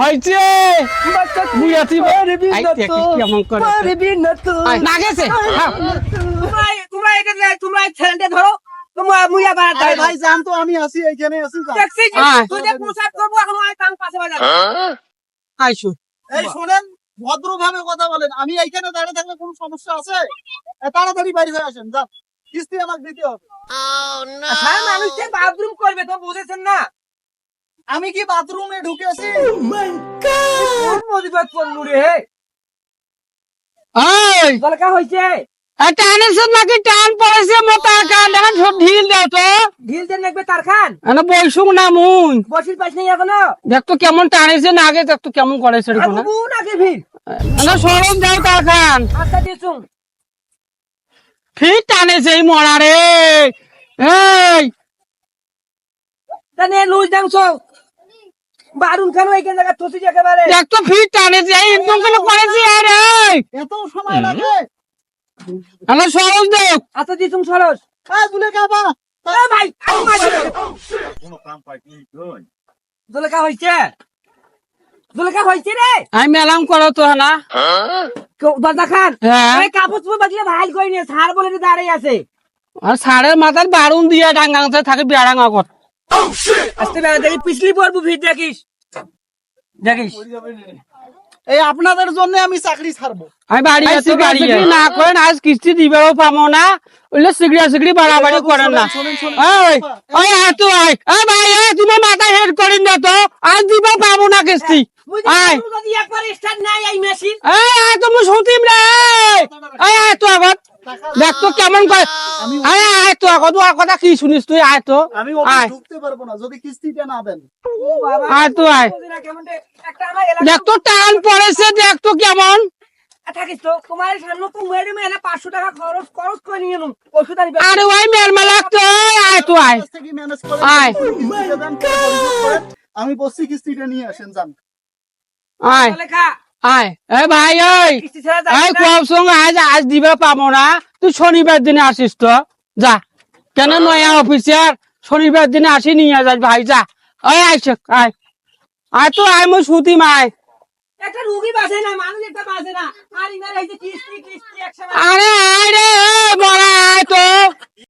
হয়েছে? কেমন করে? আই, না গেছে? হ্যাঁ। তোমরা এটা তোমরা ছেলেটা ধরো তোমরা মুইয়া বাড়া আরে ভাই জান তো আমি আছি এইখানে আছি জান। দেখছি আয়। তুই যে পোশাক করব এখন আয় তাং পাশে বাজা আইসো এই শোনেন ভদ্রভাবে কথা বলেন। আমি এইখানে দাঁড়িয়ে থাকলে কোনো সমস্যা আছে? তাড়াতাড়ি বাড়ি হয়ে আসেন যান। কিস্তি আমাকে দিতে হবে। হ্যাঁ বাথরুম করবে তো বুঝেছেন না? আমি কি বাথরুমে ঢুকেছি? মজিবাত করলু রে টানের সাথে নাকি টান পড়েছে মোটা কান। এখন সব ঢিল দাও তো। ঢিল দেন লাগবে তার খান বইসুক না মুই বসির পাশ নেই এখনও? দেখ তো কেমন টানেছে না আগে দেখ তো কেমন করেছে রে কোনা নাকি ভিড়। সরম দাও তার খান আচ্ছা দিয়েছুন ফির টানেছে এই মরা রে এই তানে লুজ বারুন খান ওইখান জায়গা থসি একেবারে? দেখ তো ফির টানেছে এই একদম কেন করেছে? আরে এত সময় লাগে। এনে সরম দেখ। আচ্ছা দিয়েছুন সরস। দুলে কাবা এ ভাই আমি মাঝে দোলেকা হয়েছে দোলেকা হয়েছে রে? আমি মেলাম করো তো না খান। হ্যাঁ। এই কাপড় চোপড় নিয়ে সার বলে আছে। আর সাড়ের মাথার বারুন দিয়ে ডাঙ্গাতে থাকে বিয়ারাঙ্গা কর আস্তে বেড়া দেখি পিছলি পড়ব ভিড় দেখিস। দেখিস? এই আপনাদের জন্য আমি চাকরি ছাড়বো। আমি বাড়ি আছি বাড়ি না করেন আজ কিস্তি দিবেও পাবো না। ওইলে সিগড়ি সিগড়ি বাড়াবাড়ি করেন না। শোনেন, শোনেন, ওই ওই আয় আয়। এই ভাই এই তুমি মাথা হেড করেন না তো। আজ দিবে পাবো না কিস্তি। আয়। যদি একবার স্টার্ট নাই এই মেশিন। এই আয় তুমি শুতিম রে এই আয় তো আগত। দেখ তো কেমন করে? আয় আয় তো কথা কি শুনিস তুই? আয় তো আমি আয়। ঢুকতে পারব না যদি কিস্তিটা না দেন। আয় তো আয়। দেখ তো টান পড়েছে দেখ তো কেমন। আরে ওই লাগতো আয় তো আয় আয়। আমি বলছি কিস্তিটা নিয়ে আসেন যান আয়। লেখা আয় এ ভাই এই কম সঙ্গে আজ আজ দিবে পাবো না তুই শনিবার দিনে আসিস তো যা। কেন নয়া অফিসার শনিবার দিনে আসি নিয়ে যাস ভাই যা। ওই আইস আয়। আয় তো আয় মই সুতিম আয় একটা রুগী বাঁচে না মানুষ একটা বাঁচে না। আর ইনার এই যে কিস্তি কিস্তি একসাথে আরে আয় রে মরা আয় তো।